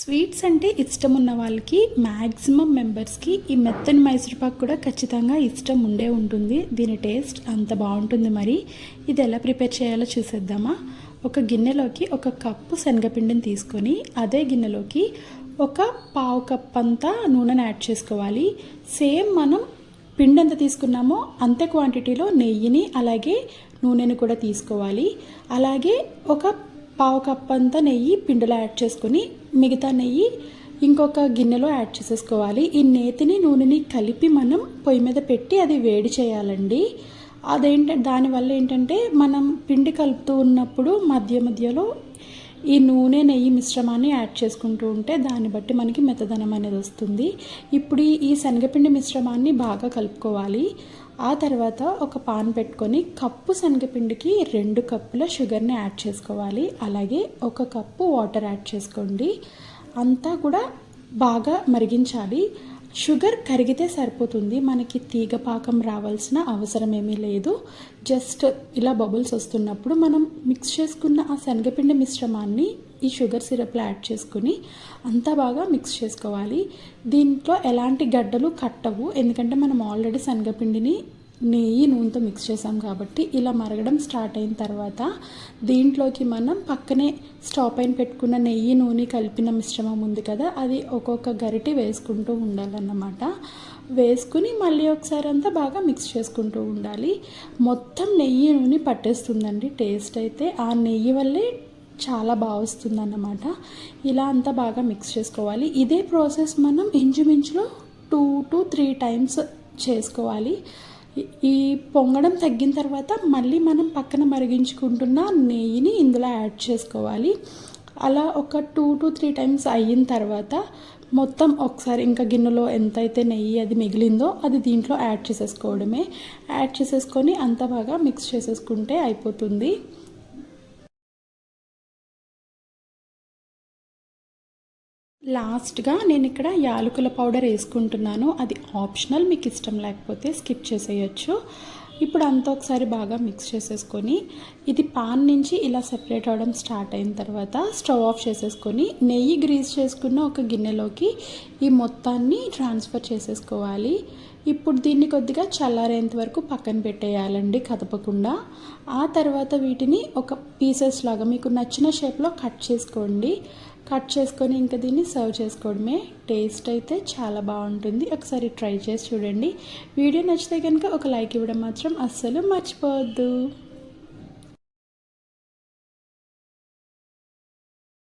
Sweets అంటే ఇష్టం ఉన్న వాళ్ళకి మ్యాక్సిమం మెంబర్స్కి ఈ మెత్తని మైసూర్పాక్ కూడా ఖచ్చితంగా ఇష్టం ఉండే ఉంటుంది. దీని టేస్ట్ అంత బాగుంటుంది మరి. ఇది ఎలా ప్రిపేర్ చేయాలో చూసేద్దామా? ఒక గిన్నెలోకి ఒక కప్పు శనగపిండిని తీసుకొని అదే గిన్నెలోకి ఒక పావు కప్ అంతా నూనెను యాడ్ చేసుకోవాలి. సేమ్ మనం పిండి ఎంత తీసుకున్నామో అంతే క్వాంటిటీలో నెయ్యిని అలాగే నూనెని కూడా తీసుకోవాలి. అలాగే ఒక పావు కప్ అంతా నెయ్యి పిండిలో యాడ్ చేసుకొని మిగతా నెయ్యి ఇంకొక గిన్నెలో యాడ్ చేసేసుకోవాలి. ఈ నేతిని నూనెని కలిపి మనం పొయ్యి మీద పెట్టి అది వేడి చేయాలండి. అదేంటంటే దానివల్ల ఏంటంటే మనం పిండి కలుపుతూ ఉన్నప్పుడు మధ్య మధ్యలో ఈ నూనె నెయ్యి మిశ్రమాన్ని యాడ్ చేసుకుంటూ ఉంటే దాన్ని బట్టి మనకి మెత్తదనం అనేది వస్తుంది. ఇప్పుడు ఈ శనగపిండి మిశ్రమాన్ని బాగా కలుపుకోవాలి. ఆ తర్వాత ఒక పాన్ పెట్టుకొని కప్పు శనగపిండికి రెండు కప్పుల షుగర్ని యాడ్ చేసుకోవాలి. అలాగే ఒక కప్పు వాటర్ యాడ్ చేసుకోండి. అంతా కూడా బాగా మరిగించాలి. షుగర్ కరిగితే సరిపోతుంది మనకి తీగ పాకం రావాల్సిన అవసరం ఏమీ లేదు. జస్ట్ ఇలా బబుల్స్ వస్తున్నప్పుడు మనం మిక్స్ చేసుకున్న ఆ శనగపిండి మిశ్రమాన్ని ఈ షుగర్ సిరప్లో యాడ్ చేసుకుని అంతా బాగా మిక్స్ చేసుకోవాలి. దీంట్లో ఎలాంటి గడ్డలు కట్టవు ఎందుకంటే మనం ఆల్రెడీ శనగపిండిని నెయ్యి నూనెతో మిక్స్ చేసాం కాబట్టి ఇలా మరగడం స్టార్ట్ అయిన తర్వాత దీంట్లోకి మనం పక్కనే స్టవ్ పైన పెట్టుకున్న నెయ్యి నూనె కలిపిన మిశ్రమం ఉంది కదా అది ఒక్కొక్క గరిటె వేసుకుంటూ ఉండాలన్నమాట. వేసుకుని మళ్ళీ ఒకసారి అంతా బాగా మిక్స్ చేసుకుంటూ ఉండాలి. మొత్తం నెయ్యి నూనె పట్టేస్తుందండి. టేస్ట్ అయితే ఆ నెయ్యి వల్లే చాలా బాగా వస్తుందన్నమాట. ఇలా అంతా బాగా మిక్స్ చేసుకోవాలి. ఇదే ప్రాసెస్ మనం ఇంచుమించులో టూ టు త్రీ టైమ్స్ చేసుకోవాలి. ఈ- పొంగడం తగ్గిన తర్వాత మళ్ళీ మనం పక్కన మరిగించుకుంటున్న నెయ్యిని ఇందులో యాడ్ చేసుకోవాలి. అలా ఒక టూ టు త్రీ టైమ్స్ అయిన తర్వాత మొత్తం ఒకసారి ఇంకా గిన్నెలో ఎంతైతే నెయ్యి అది మిగిలిందో అది దీంట్లో యాడ్ చేసేసుకోవడమే. యాడ్ చేసేసుకొని అంత బాగా మిక్స్ చేసేసుకుంటే అయిపోతుంది. లాస్ట్గా నేను ఇక్కడ యాలకుల పౌడర్ వేసుకుంటున్నాను. అది ఆప్షనల్ మీకు ఇష్టం లేకపోతే స్కిప్ చేసేయచ్చు. ఇప్పుడు అంతా ఒకసారి బాగా మిక్స్ చేసేసుకొని ఇది పాన్ నుంచి ఇలా సెపరేట్ అవ్వడం స్టార్ట్ అయిన తర్వాత స్టవ్ ఆఫ్ చేసేసుకొని నెయ్యి గ్రీస్ చేసుకున్న ఒక గిన్నెలోకి ఈ మొత్తాన్ని ట్రాన్స్ఫర్ చేసేసుకోవాలి. ఇప్పుడు దీన్ని కొద్దిగా చల్లారేంత వరకు పక్కన పెట్టేయాలండి కదపకుండా. ఆ తర్వాత వీటిని ఒక పీసెస్ లాగా మీకు నచ్చిన షేప్లో కట్ చేసుకోండి. కట్ చేసుకొని ఇంకా దీన్ని సర్వ్ చేసుకోవడమే. టేస్ట్ అయితే చాలా బాగుంటుంది. ఒకసారి ట్రై చేసి చూడండి. వీడియో నచ్చితే కనుక ఒక లైక్ ఇవ్వడం మాత్రం అస్సలు మర్చిపోవద్దు.